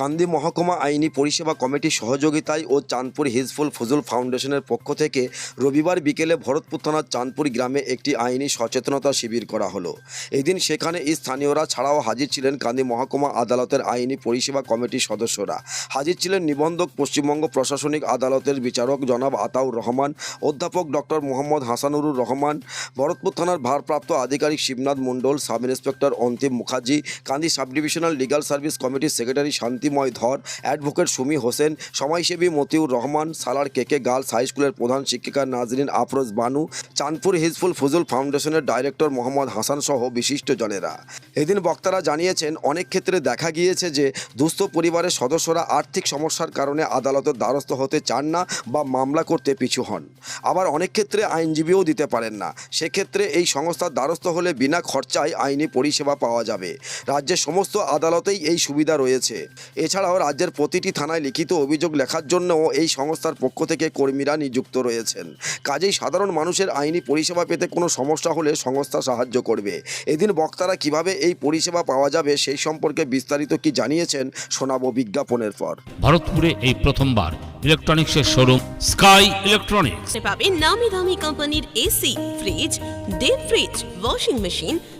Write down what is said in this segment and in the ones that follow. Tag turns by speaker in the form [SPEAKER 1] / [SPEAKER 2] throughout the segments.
[SPEAKER 1] কান্দি মহকুমা আইনি পরিষেবা কমিটির সহযোগিতায় ও চাঁদপুর হিজফুল ফজল ফাউন্ডেশনের পক্ষ থেকে রবিবার বিকেলে ভরতপুর থানার চাঁদপুর গ্রামে একটি আইনি সচেতনতা শিবির করা হলো। এদিন সেখানে স্থানীয়রা ছাড়াও হাজির ছিলেন কান্দি মহকুমা আদালতের আইনি পরিষেবা কমিটির সদস্যরা। হাজির ছিলেন নিবন্ধক পশ্চিমবঙ্গ প্রশাসনিক আদালতের বিচারক জনাব আতাউর রহমান, অধ্যাপক ডক্টর মোহাম্মদ হাসানুরুর রহমান, ভরতপুর থানার ভারপ্রাপ্ত আধিকারিক Shibnath Mondal sub inspector Antim Mukherjee, Kandi sub divisional legal service কমিটির সেক্রেটারি শান্তিময় ধর। অ্যাডভোকেট সুমি হোসেন, সমাজসেবী মতিউর রহমান, সালার কেকে গার্লস হাই স্কুলের প্রধান শিক্ষিকা নাজরিন আফরোজ বানু, চাঁদপুর হিজফুল ফজল ফাউন্ডেশনের ডাইরেক্টর মোহাম্মদ হাসান সহ বিশিষ্টজনেরা। এদিন বক্তারা জানিয়েছেন, অনেক ক্ষেত্রে দেখা গিয়েছে যে, দুস্থ পরিবারের সদস্যরা আর্থিক সমস্যার কারণে আদালতের দ্বারস্থ হতে চান না বা মামলা করতে পিছু হন। আবার অনেক ক্ষেত্রে আইনজীবীও দিতে পারেন না। সেক্ষেত্রে এই সংস্থার দ্বারস্থ হলে বিনা খরচায় আইনি পরিষেবা পাওয়া যাবে। রাজ্যের সমস্ত আদালতেই এই সুবিধা রয়েছে। এছাড়াও রাজ্যের প্রতিটি থানায় লিখিত অভিযোগ লেখার জন্যও এই সংস্থার পক্ষ থেকে কর্মীরা নিযুক্ত রয়েছেন। কাজেই সাধারণ মানুষের আইনি পরিষেবা পেতে কোনো সমস্যা হলে সংস্থা সাহায্য করবে। এদিন বক্তারা কীভাবে এই পরিষেবা পাওয়া যাবে সেই সম্পর্কে বিস্তারিত কি জানিয়েছেন শোনাবো বিজ্ঞাপনের পর।
[SPEAKER 2] ভারতপুরে এই প্রথমবার ইলেকট্রনিক্সের শোরুম স্কাই ইলেকট্রনিক্স।
[SPEAKER 3] পাবেন নামি দামি কোম্পানির AC fridge deep fridge washing machine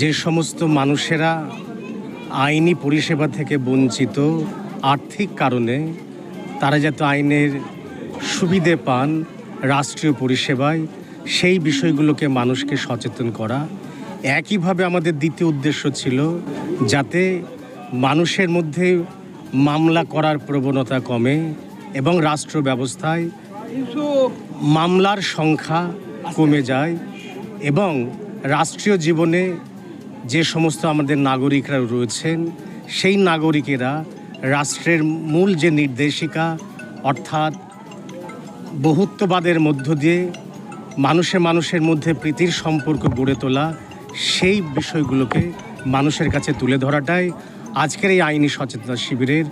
[SPEAKER 4] যে সমস্ত মানুষেরা আইনি পরিষেবা থেকে বঞ্চিত আর্থিক কারণে তারা যাতে আইনের সুবিধে পান রাষ্ট্রীয় পরিষেবায়, সেই বিষয়গুলোকে মানুষকে সচেতন করা। একইভাবে আমাদের দ্বিতীয় উদ্দেশ্য ছিল যাতে মানুষের মধ্যে মামলা করার প্রবণতা কমে এবং রাষ্ট্র ব্যবস্থায় মামলার সংখ্যা কমে যায় এবং রাষ্ট্রীয় জীবনে যে সমস্ত আমাদের নাগরিকরা রয়েছেন, সেই নাগরিকেরা রাষ্ট্রের মূল যে নির্দেশিকা, অর্থাৎ বহুত্ববাদের মধ্য দিয়ে মানুষে মানুষের মধ্যে প্রীতির সম্পর্ক গড়ে তোলা, সেই বিষয়গুলোকে মানুষের কাছে তুলে ধরাটাই আজকের এই আইনি সচেতনতা শিবিরের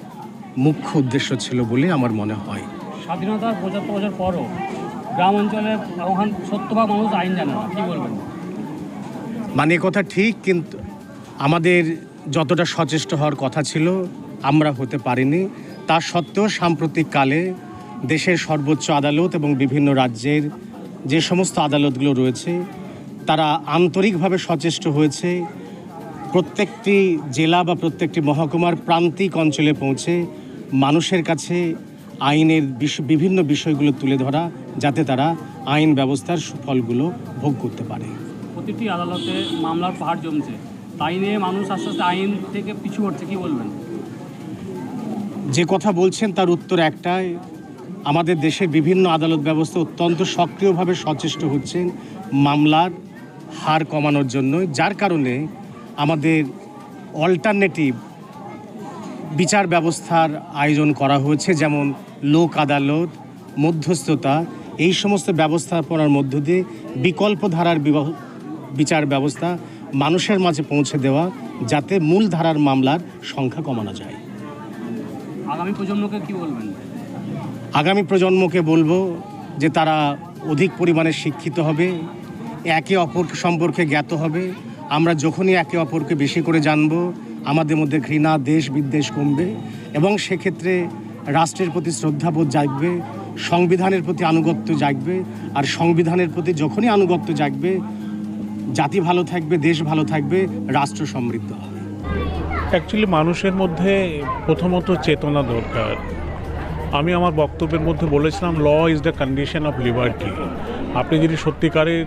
[SPEAKER 4] মুখ্য উদ্দেশ্য ছিল বলে আমার মনে হয়।
[SPEAKER 5] স্বাধীনতার পঁচাত্তর বছর পরও গ্রাম অঞ্চলে ওখান সত্যভাগ মানুষ আইন জানে কী বলবেন?
[SPEAKER 4] মানে কথা ঠিক, কিন্তু আমাদের যতটা সচেষ্ট হওয়ার কথা ছিল, আমরা হতে পারিনি। তা সত্ত্বেও সাম্প্রতিক কালে দেশের সর্বোচ্চ আদালত এবং বিভিন্ন রাজ্যের যে সমস্ত আদালতগুলো রয়েছে, তারা আন্তরিকভাবে সচেষ্ট হয়েছে। প্রত্যেকটি জেলা বা প্রত্যেকটি মহকুমার প্রান্তিক অঞ্চলে পৌঁছে মানুষের কাছে আইনের বিভিন্ন বিষয়গুলো তুলে ধরা, যাতে তারা আইন ব্যবস্থার সুফলগুলো ভোগ করতে পারে।
[SPEAKER 5] প্রতিটি আদালতে মামলার পাহাড় জমছে। তাই নিয়ে মানুষ আস্তে আস্তে আইন থেকে পিছু হচ্ছে কী বলবেন?
[SPEAKER 4] যে কথা বলছেন, তার উত্তর একটাই। আমাদের দেশের বিভিন্ন আদালত ব্যবস্থা অত্যন্ত সক্রিয়ভাবে সচেষ্ট হচ্ছেন মামলার হার কমানোর জন্য যার কারণে আমাদের অল্টারনেটিভ বিচার ব্যবস্থার আয়োজন করা হয়েছে, যেমন লোক আদালত, মধ্যস্থতা। এই সমস্ত ব্যবস্থাপনার মধ্য দিয়ে বিকল্প ধারার বিচার ব্যবস্থা মানুষের মাঝে পৌঁছে দেওয়া যাতে মূল ধারার মামলার সংখ্যা কমানো যায়।
[SPEAKER 5] আগামী প্রজন্মকে কী বলবেন?
[SPEAKER 4] আগামী প্রজন্মকে বলব যে তারা অধিক পরিমাণে শিক্ষিত হবে একে অপর সম্পর্কে জ্ঞাত হবে। আমরা যখনই একে অপরকে বেশি করে জানব আমাদের মধ্যে ঘৃণা দেশ বিদ্বেষ কমবে এবং সেক্ষেত্রে রাষ্ট্রের প্রতি শ্রদ্ধাবোধ জাগবে সংবিধানের প্রতি আনুগত্য জাগবে। আর সংবিধানের প্রতি যখনই আনুগত্য জাগবে জাতি ভালো থাকবে, দেশ ভালো থাকবে, রাষ্ট্র সমৃদ্ধ হবে।
[SPEAKER 6] অ্যাকচুয়ালি মানুষের মধ্যে প্রথমত চেতনা দরকার। আমি আমার বক্তব্যের মধ্যে বলেছিলাম law is the condition of liberty আপনি যদি সত্যিকারের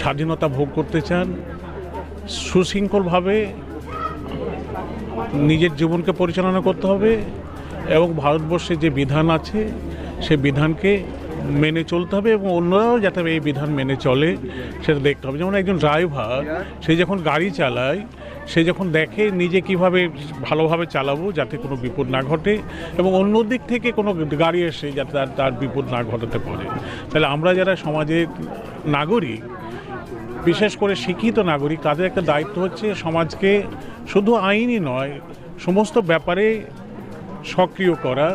[SPEAKER 6] স্বাধীনতা ভোগ করতে চান, সুশৃঙ্খলভাবে নিজের জীবনকে পরিচালনা করতে হবে এবং ভারতবর্ষে যে বিধান আছে, সে বিধানকে মেনে চলতে হবে এবং অন্যরাও যাতে এই বিধান মেনে চলে, সেটা দেখতে হবে। যেমন একজন ড্রাইভার, সে যখন গাড়ি চালায়, সে যখন দেখে নিজে কীভাবে ভালোভাবে চালাবো যাতে কোনো বিপদ না ঘটে এবং অন্য দিক থেকে কোনো গাড়ি এসে যাতে তার তার বিপদ না ঘটাতে পারে। তাহলে আমরা যারা সমাজের নাগরিক, বিশেষ করে শিক্ষিত নাগরিক, তাদের একটা দায়িত্ব হচ্ছে সমাজকে শুধু আইনই নয়, সমস্ত ব্যাপারে সক্রিয় করা,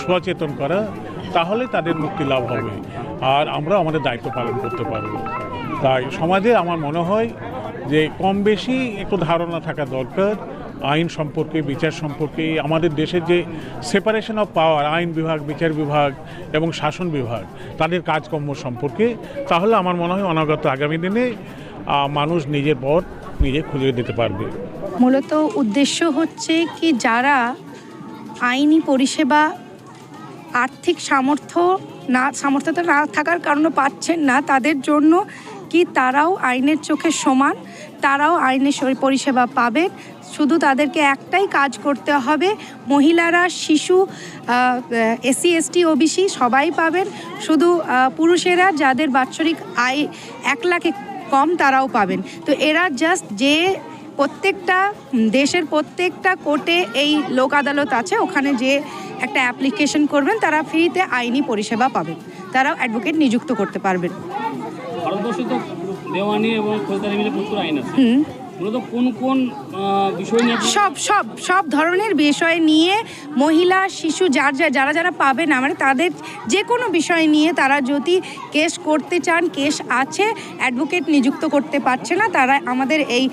[SPEAKER 6] সচেতন করা তাহলে তাদের মুক্তি লাভ হবে। আর আমরা আমাদের দায়িত্ব পালন করতে পারব। তাই সমাজে আমার মনে হয় যে কম বেশি একটু ধারণা থাকা দরকার। আইন সম্পর্কে, বিচার সম্পর্কে, আমাদের দেশের যে সেপারেশন অফ পাওয়ার আইন বিভাগ, বিচার বিভাগ এবং শাসন বিভাগ, তাদের কাজকর্ম সম্পর্কে, তাহলে আমার মনে হয় অনাগত আগামী দিনে মানুষ নিজের পথ নিজে খুঁজে দিতে পারবে।
[SPEAKER 7] মূলত উদ্দেশ্য হচ্ছে কি, যারা আইনি পরিষেবা আর্থিক সামর্থ্য না, সামর্থ্যতা না থাকার কারণে পাচ্ছেন না। তাদের জন্য কি তারাও আইনের চোখে সমান, তারাও আইনের পরিষেবা পাবেন শুধু তাদেরকে একটাই কাজ করতে হবে, মহিলারা, শিশু এসসি, এসটি, ওবিসি সবাই পাবেন। শুধু পুরুষেরা যাদের বাৎসরিক আয় এক লাখে কম তারাও পাবেন। তো এরা জাস্ট যে প্রত্যেকটা দেশের প্রত্যেকটা কোর্টে এই লোক আদালত আছে। ওখানে যে একটা অ্যাপ্লিকেশন করবেন তারা ফ্রিতে আইনি পরিষেবা পাবেন। তারাও অ্যাডভোকেট নিযুক্ত করতে পারবেন।
[SPEAKER 5] ভারতবর্ষে তো দেওয়ানি এবং ফৌজদারি মিলে প্রচুর আইন আছে। মূলত কোন কোন বিষয় নিয়ে
[SPEAKER 7] সব সব সব ধরনের বিষয় নিয়ে মহিলা শিশু যার যা- যারা যারা পাবে না মানে তাদের যে কোনো বিষয় নিয়ে তারা যদি কেস করতে চান কেস আছে অ্যাডভোকেট নিযুক্ত করতে পারছে না তারা আমাদের এই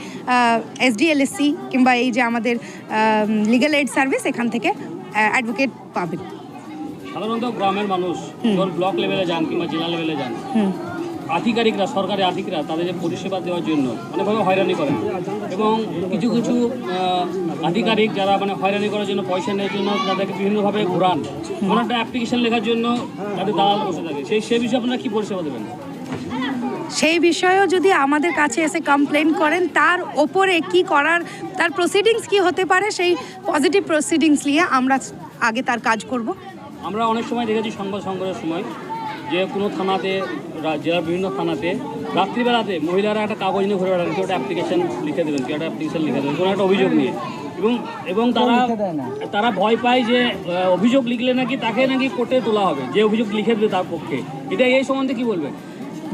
[SPEAKER 7] এসডিএলএসসি কিংবা এই যে আমাদের লিগ্যাল এইড সার্ভিস এখান থেকে অ্যাডভোকেট পাবেন।
[SPEAKER 5] সাধারণত গ্রামের মানুষ ব্লক লেভেলে যান কিংবা জেলা লেভেলে যান আধিকারিকরা সরকারি আধিকারিকরা তাদের যে পরিষেবা দেওয়ার জন্য অনেকভাবে হয়রানি করেন। এবং কিছু কিছু আধিকারিক যারা মানে হয়রানি করার জন্য পয়সা নেওয়ার জন্য তাদেরকে বিভিন্নভাবে ঘোরান। কোনো একটা অ্যাপ্লিকেশন লেখার জন্য তাদের দালাল বসে থাকে। সেই সে বিষয়ে আপনারা কী পরিষেবা দেবেন?
[SPEAKER 7] সেই বিষয়েও যদি আমাদের কাছে এসে কমপ্লেন করেন তার ওপরে কি করার তার প্রসিডিংস কি হতে পারে সেই পজিটিভ প্রসিডিংস নিয়ে আমরা আগে তার কাজ করব।
[SPEAKER 5] আমরা অনেক সময় দেখেছি সংবাদ সংগ্রহের সময় যে কোনো থানাতে জেলার বিভিন্ন থানাতে রাত্রিবেলাতে মহিলারা একটা কাগজ নিয়ে ঘুরে বেড়ান কেউ একটা অ্যাপ্লিকেশন লিখে দেবেন কেউ একটা অ্যাপ্লিকেশন লিখে দেবেন কোনো একটা অভিযোগ নিয়ে। এবং এবং তারা তারা ভয় পায় যে অভিযোগ লিখলে নাকি তাকে নাকি কোর্টে তোলা হবে যে অভিযোগ লিখে দেবে তার পক্ষে। এটা এই সম্বন্ধে কি বলবেন?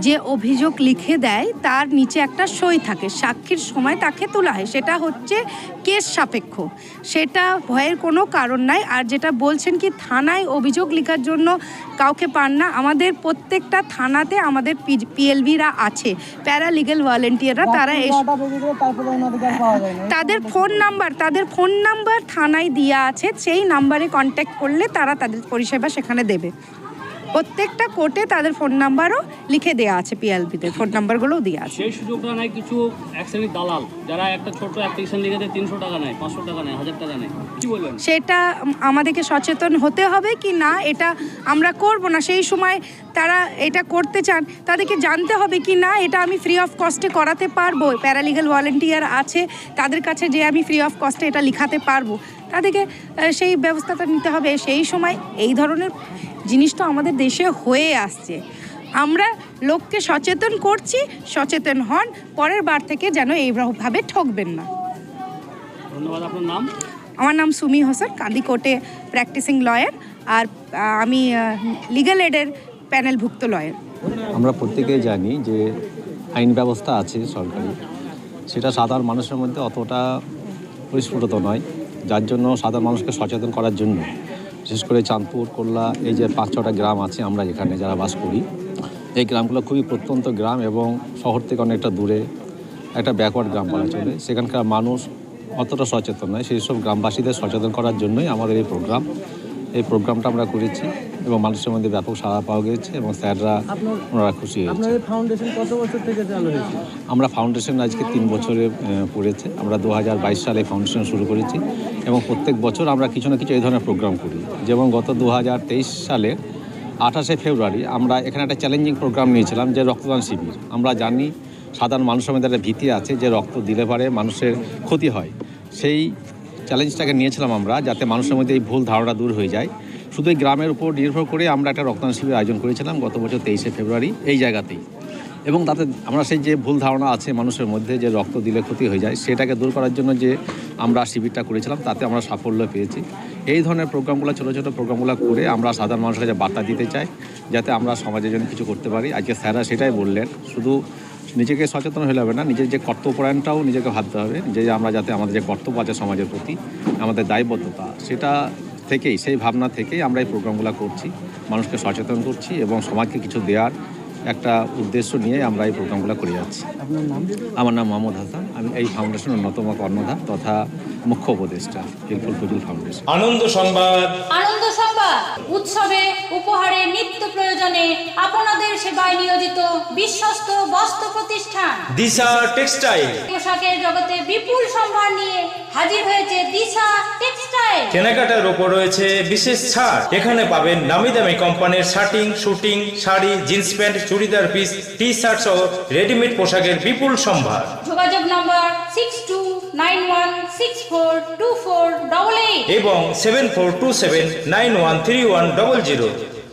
[SPEAKER 7] যে অভিযোগ লিখে দেয় তার নিচে একটা সই থাকে। সাক্ষীর সময় তাকে তোলা হয়। সেটা হচ্ছে কেস সাপেক্ষ। সেটা ভয়ের কোনো কারণ নাই। আর যেটা বলছেন কি থানায় অভিযোগ লেখার জন্য কাউকে পান না। আমাদের প্রত্যেকটা থানাতে আমাদের পিএলবিরা আছে। প্যারালিগেল ভলেন্টিয়াররা তারা এস তাদের ফোন নাম্বার তাদের ফোন নাম্বার থানায় দেওয়া আছে। সেই নাম্বারে কন্ট্যাক্ট করলে তারা তাদের পরিষেবা সেখানে দেবে। প্রত্যেকটা কোর্টে তাদের ফোন নাম্বারও লিখে দেওয়া আছে পিএলবিতে ফোন নাম্বারগুলোও দেওয়া আছে।
[SPEAKER 5] সেই সুযোগটা নাই কিছু এক শ্রেণির দালাল যারা একটা ছোট অ্যাপ্লিকেশন লিখে দেয় তিনশো টাকা নেয় পাঁচশো টাকা নেয় হাজার টাকা নেয়। কি বলবেন?
[SPEAKER 7] সেটা আমাদেরকে সচেতন হতে হবে কি না এটা আমরা করব না। সেই সময় তারা এটা করতে চান তাদেরকে জানতে হবে কি না এটা আমি ফ্রি অফ কস্টে করাতে পারব। প্যারালিগাল ভলেন্টিয়ার আছে তাদের কাছে যে আমি ফ্রি অফ কস্টে এটা লিখাতে পারব। তাদেরকে সেই ব্যবস্থাটা নিতে হবে। সেই সময় এই ধরনের জিনিস তো আমাদের দেশে হয়ে আসছে। আমরা লোককে সচেতন করছি সচেতন হন পরের বার থেকে যেন এইভাবে ঠকবেন না।
[SPEAKER 5] ধন্যবাদ আপনার নাম?
[SPEAKER 7] আমার নাম সুমি হোসেন কান্দি কোর্টে প্র্যাকটিসিং লয়ার আর আমি লিগ্যাল এডের প্যানেলভুক্ত লয়ার।
[SPEAKER 8] আমরা প্রত্যেকেই জানি যে আইন ব্যবস্থা আছে সরকারি। সেটা সাধারণ মানুষের মধ্যে অতটা পরিস্ফুটত নয়। যার জন্য সাধারণ মানুষকে সচেতন করার জন্য। বিশেষ করে চাঁদপুর, কোল্লা, এই যে পাঁচ ছটা গ্রাম আছে আমরা এখানে যারা বাস করি, এই গ্রামগুলো খুবই প্রত্যন্ত গ্রাম এবং শহর থেকে অনেকটা দূরে একটা ব্যাকওয়ার্ড গ্রাম বলা চলে। সেখানকার মানুষ অতটা সচেতন নয়, সেই সব গ্রামবাসীদের সচেতন করার জন্যই আমাদের এই প্রোগ্রাম এই প্রোগ্রামটা আমরা করেছি। এবং মানুষের মধ্যে ব্যাপক সাড়া পাওয়া গেছে এবং স্যাররা ওনারা খুশি হয়েছে।
[SPEAKER 9] ফাউন্ডেশন কত বছর থেকে চালু হয়েছে?
[SPEAKER 8] আমরা ফাউন্ডেশন আজকে তিন বছরে পড়েছে আমরা দু হাজার বাইশ সালে ফাউন্ডেশন শুরু করেছি এবং প্রত্যেক বছর আমরা কিছু না কিছু এই ধরনের প্রোগ্রাম করি। যেমন গত দু হাজার তেইশ সালে আঠাশে ফেব্রুয়ারি আমরা এখানে একটা চ্যালেঞ্জিং প্রোগ্রাম নিয়েছিলাম যে রক্তদান শিবির। আমরা জানি সাধারণ মানুষের মধ্যে একটা ভীতি আছে যে রক্ত দিলে পারে মানুষের ক্ষতি হয়। সেই চ্যালেঞ্জটাকে নিয়েছিলাম আমরা যাতে মানুষের মধ্যে এই ভুল ধারণা দূর হয়ে যায়। শুধু এই গ্রামের উপর নির্ভর করে আমরা একটা রক্তদান শিবির আয়োজন করেছিলাম গত বছর তেইশে ফেব্রুয়ারি এই জায়গাতেই। এবং তাতে আমরা সেই যে ভুল ধারণা আছে মানুষের মধ্যে যে রক্ত দিলে ক্ষতি হয়ে যায়, সেটাকে দূর করার জন্য যে আমরা শিবিরটা করেছিলাম, তাতে আমরা সাফল্য পেয়েছি। এই ধরনের প্রোগ্রামগুলো, ছোটো ছোটো প্রোগ্রামগুলো করে আমরা সাধারণ মানুষের কাছে বার্তা দিতে চাই, যাতে আমরা সমাজের জন্য কিছু করতে পারি। আজকে স্যাররা সেটাই বললেন, শুধু নিজেকে সচেতন হলে হবে না, নিজের যে কর্তব্যপরায়ণটাও নিজেকে ভাবতে হবে, যে আমরা যাতে আমাদের যে কর্তব্য আছে সমাজের প্রতি, আমাদের দায়বদ্ধতা, সেটা থেকেই সেই ভাবনা থেকেই আমরা এই প্রোগ্রামগুলো করছি মানুষকে সচেতন করছি এবং সমাজকে কিছু দেওয়ার একটা উদ্দেশ্য নিয়ে আমরা এই প্রোগ্রামগুলো করে যাচ্ছি। আমার নাম মোহাম্মদ হাসান। আমি এই ফাউন্ডেশনের অন্যতম কর্ণধার তথা মুখ্য উপদেষ্টা হিলফুল ফজুল ফাউন্ডেশন।
[SPEAKER 10] আনন্দ সংবাদ।
[SPEAKER 11] আনন্দ সংবাদ। উৎসবে উপহারে প্রয়োজনে আপনাদের সেবায় নিয়োজিত বিশ্বস্ত বস্ত্র প্রতিষ্ঠান।
[SPEAKER 10] দিশা টেক্সটাইল।
[SPEAKER 11] পোশাকের জগতে বিপুল সম্ভার নিয়ে হাজির হয়েছে দিশা টেক্সটাইল।
[SPEAKER 10] কেনাকাটার ওপর রয়েছে বিশেষ ছাড়। এখানে পাবেন নামি দামি কোম্পানির shirting suiting sari jeans pant churidar piece T shirt সহ রেডিমেড পোশাকের বিপুল সম্ভার।
[SPEAKER 11] যোগাযোগ নম্বর six two nine one six four two four double eight
[SPEAKER 10] এবং seven four two seven nine one three one double zero